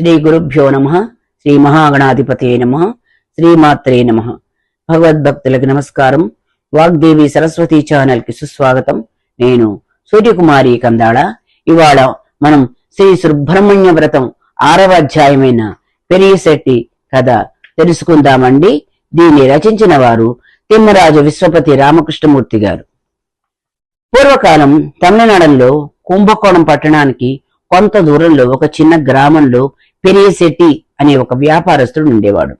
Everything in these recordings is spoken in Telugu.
శ్రీ గురుభ్యో నమ శ్రీ మహాగణాధిపతే నమ శ్రీమాత్రే నమ. భగవద్భక్తులకు నమస్కారం. వాగ్దేవి సరస్వతి ఛానల్కి సుస్వాగతం. నేను సూర్యకుమారి కందాళ. ఇవాళ మనం శ్రీ సుబ్రహ్మణ్య వ్రతం ఆరవ అధ్యాయమైన పెరియశెట్టి కథ తెలుసుకుందామండి. దీన్ని రచించిన వారు తిమ్మరాజు విశ్వపతి రామకృష్ణమూర్తి గారు. పూర్వకాలం తమిళనాడులో కుంభకోణం పట్టణానికి కొంత దూరంలో ఒక చిన్న గ్రామంలో పెరియశెట్టి అనే ఒక వ్యాపారస్తుడు ఉండేవాడు.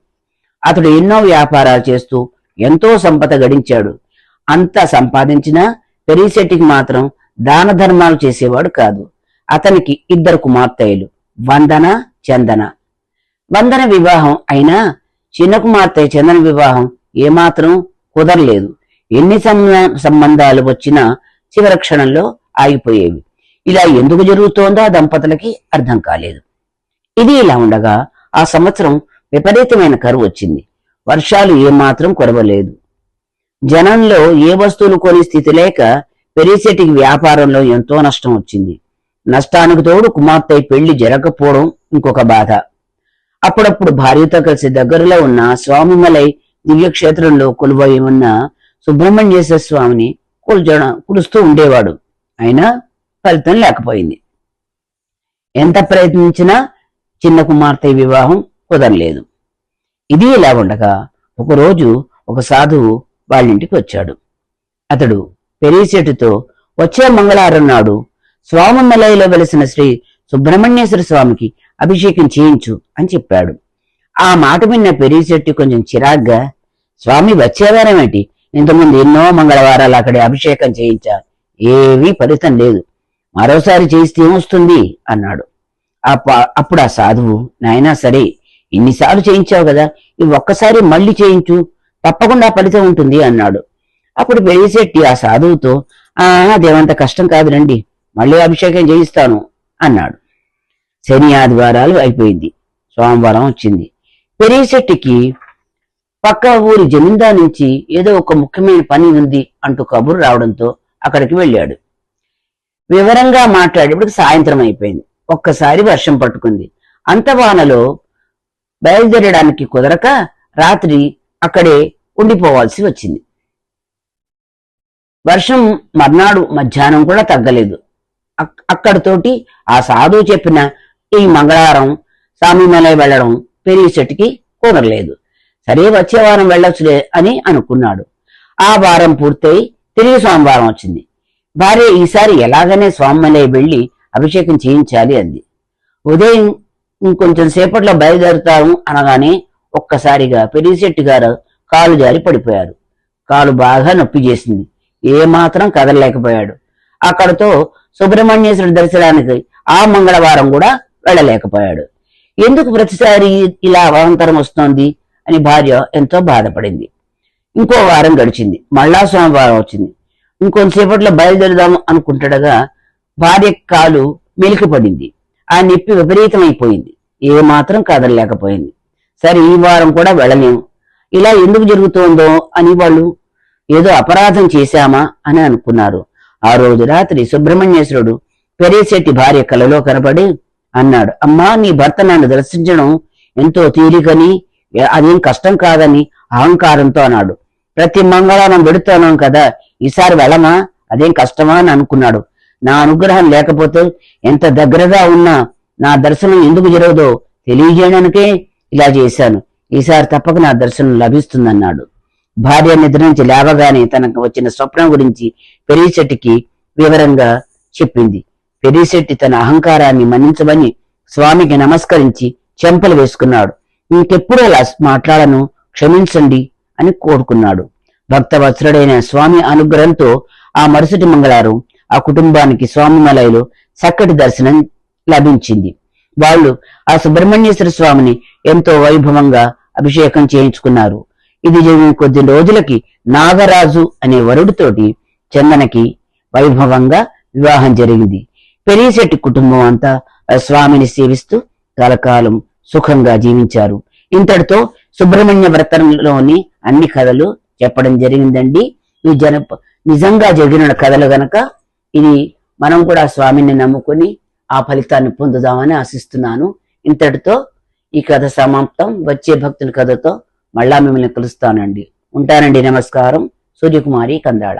అతడు ఎన్నో వ్యాపారాలు చేస్తూ ఎంతో సంపద గడించాడు. అంత సంపాదించినా పెరియశెట్టికి మాత్రం దాన ధర్మాలు చేసేవాడు కాదు. అతనికి ఇద్దరు కుమార్తెలు వందన చందన. వందన వివాహం అయినా చిన్న కుమార్తె చందన వివాహం ఏమాత్రం కుదరలేదు. ఎన్ని సంబంధాలు వచ్చినా చివరి క్షణంలో ఆగిపోయేవి. ఇలా ఎందుకు జరుగుతోందో ఆ దంపతులకి అర్థం కాలేదు. ఇది ఇలా ఉండగా ఆ సంవత్సరం విపరీతమైన కరువు వచ్చింది. వర్షాలు ఏమాత్రం కురవలేదు. జనంలో ఏ వస్తువులు కొని స్థితి లేక పెరిసెటికి వ్యాపారంలో ఎంతో నష్టం వచ్చింది. నష్టానికి తోడు కుమార్తె పెళ్ళి జరగకపోవడం ఇంకొక బాధ. అప్పుడప్పుడు భార్యతో కలిసి దగ్గరలో ఉన్న స్వామిమలై దివ్యక్షేత్రంలో కొలువై ఉన్న సుబ్రహ్మణ్యేశ్వర స్వామిని కొలుచడం కురుస్తూ ఉండేవాడు. అయినా ఫలితం లేకపోయింది. ఎంత ప్రయత్నించినా చిన్న కుమార్తె వివాహం కుదరలేదు. ఇది ఇలా ఉండగా ఒకరోజు ఒక సాధువు వాళ్ళింటికి వచ్చాడు. అతడు పెరిశెట్టుతో వచ్చే మంగళవారం నాడు స్వామి మలయలో వెలిసిన శ్రీ సుబ్రహ్మణ్యేశ్వర స్వామికి అభిషేకం చేయించు అని చెప్పాడు. ఆ మాట విన్న చెట్టు కొంచెం చిరాగ్గా స్వామి వచ్చేవారమేంటి? ఇంతకుముందు ఎన్నో మంగళవారాలు అక్కడ అభిషేకం చేయించా ఏవీ ఫలితం లేదు. మరోసారి చేయిస్తే ఏమొస్తుంది? అన్నాడు. అప్పుడు ఆ సాధువు? నాయనా సరే ఇన్నిసార్లు చేయించావు కదా ఇవి ఒక్కసారి మళ్ళీ చేయించు తప్పకుండా ఫలితం ఉంటుంది అన్నాడు. అప్పుడు పెరిగిశెట్టి ఆ సాధువుతో ఆ అదేమంత కష్టం కాదు రండి మళ్ళీ అభిషేకం చేయిస్తాను అన్నాడు. శని ఆదివారాలు అయిపోయింది సోమవారం వచ్చింది. పెరిగిశెట్టికి పక్క ఊరి జమీందార్ నుంచి ఏదో ఒక ముఖ్యమైన పని ఉంది అంటూ కబురు రావడంతో అక్కడికి వెళ్ళాడు. వివరంగా మాట్లాడేప్పటికి సాయంత్రం అయిపోయింది. ఒక్కసారి వర్షం పట్టుకుంది. అంత వానలో బయలుదేరడానికి కుదరక రాత్రి అక్కడే ఉండిపోవాల్సి వచ్చింది. వర్షం మర్నాడు మధ్యాహ్నం కూడా తగ్గలేదు. అక్కడితోటి ఆ సాధువు చెప్పిన ఈ మంగళవారం సామీమలై వెళ్ళడం పెరిగిసెట్టికి కుదరలేదు. సరే వచ్చే వారం వెళ్ళొచ్చులే అని అనుకున్నాడు. ఆ వారం పూర్తయి తిరిగి సోమవారం వచ్చింది. భార్య ఈసారి ఎలాగనే స్వామిమలై వెళ్ళి అభిషేకం చేయించాలి అంది. ఉదయం ఇంకొంచెం సేపట్లో బయలుదేరుతాము అనగానే ఒక్కసారిగా పెరిగిశెట్టి గారు కాలు జారి పడిపోయారు. కాలు బాగా నొప్పి చేసింది. ఏమాత్రం కదలలేకపోయాడు. అక్కడతో సుబ్రహ్మణ్యేశ్వరుడి దర్శనానికి ఆ మంగళవారం కూడా వెళ్ళలేకపోయాడు. ఎందుకు ప్రతిసారి ఇలా అవాంతరం వస్తోంది అని భార్య ఎంతో బాధపడింది. ఇంకో వారం గడిచింది. మళ్ళా సోమవారం వచ్చింది. ఇంకొంతసేపట్లో బయలుదేరుదాం అనుకుంటుండగా భార్య కాలు మెలికిపడింది. ఆ నొప్పి విపరీతమైపోయింది. ఏమాత్రం మాత్రం కదలలేకపోయింది సరే ఈ వారం కూడా వెళ్ళలేం. ఇలా ఎందుకు జరుగుతోందో అని వాళ్ళు ఏదో అపరాధం చేశామా అని అనుకున్నారు. ఆ రోజు రాత్రి సుబ్రహ్మణ్యేశ్వరుడు పెరేశెట్టి భార్య కలలో కనబడి అన్నాడు అమ్మా నీ భర్త నన్ను దర్శించడం ఎంతో తీరికని అదేం కష్టం కాదని అహంకారంతో అన్నాడు. ప్రతి మంగళవారం పెడుతున్నాం కదా ఈసారి వెళ్ళమా? అదేం కష్టమా? అని అనుకున్నాడు. నా అనుగ్రహం లేకపోతే ఎంత దగ్గరగా ఉన్నా నా దర్శనం ఎందుకు జరగదో తెలియజేయడానికే ఇలా చేశాను. ఈసారి తప్పక నా దర్శనం లభిస్తుందన్నాడు. భార్య నిద్ర నుంచి లేవగానే తనకు వచ్చిన స్వప్నం గురించి పెరీశెట్టికి వివరంగా చెప్పింది. పెరీశెట్టి తన అహంకారాన్ని మన్నించమని స్వామికి నమస్కరించి చెంపలు వేసుకున్నాడు. ఇంకెప్పుడు అలా మాట్లాడను? క్షమించండి అని కోరుకున్నాడు. భక్తవత్సరుడైన స్వామి అనుగ్రహంతో ఆ మరుసటి మంగళవారం ఆ కుటుంబానికి స్వామిమలయలో చక్కటి దర్శనం లభించింది. వాళ్ళు ఆ సుబ్రహ్మణ్యేశ్వర స్వామిని ఎంతో వైభవంగా అభిషేకం చేయించుకున్నారు. ఇది జరిగిన కొద్ది రోజులకి నాగరాజు అనే వరుడితోటి చందనకి వైభవంగా వివాహం జరిగింది. పెరిశెట్టి కుటుంబం అంతా ఆ స్వామిని సేవిస్తూ కలకాలం సుఖంగా జీవించారు. ఇంతటితో సుబ్రహ్మణ్య వ్రతంలోని అన్ని కథలు చెప్పడం జరిగిందండి. ఈ జన నిజంగా జరిగిన కథలు గనక ఇది మనం కూడా స్వామిని నమ్ముకుని ఆ ఫలితాన్ని పొందుదామని ఆశిస్తున్నాను. ఇంతటితో ఈ కథ సమాప్తం. వచ్చే భక్తుల కథతో మళ్ళా మిమ్మల్ని కలుస్తానండి. ఉంటానండి. నమస్కారం. సూర్యకుమారి కందాళ.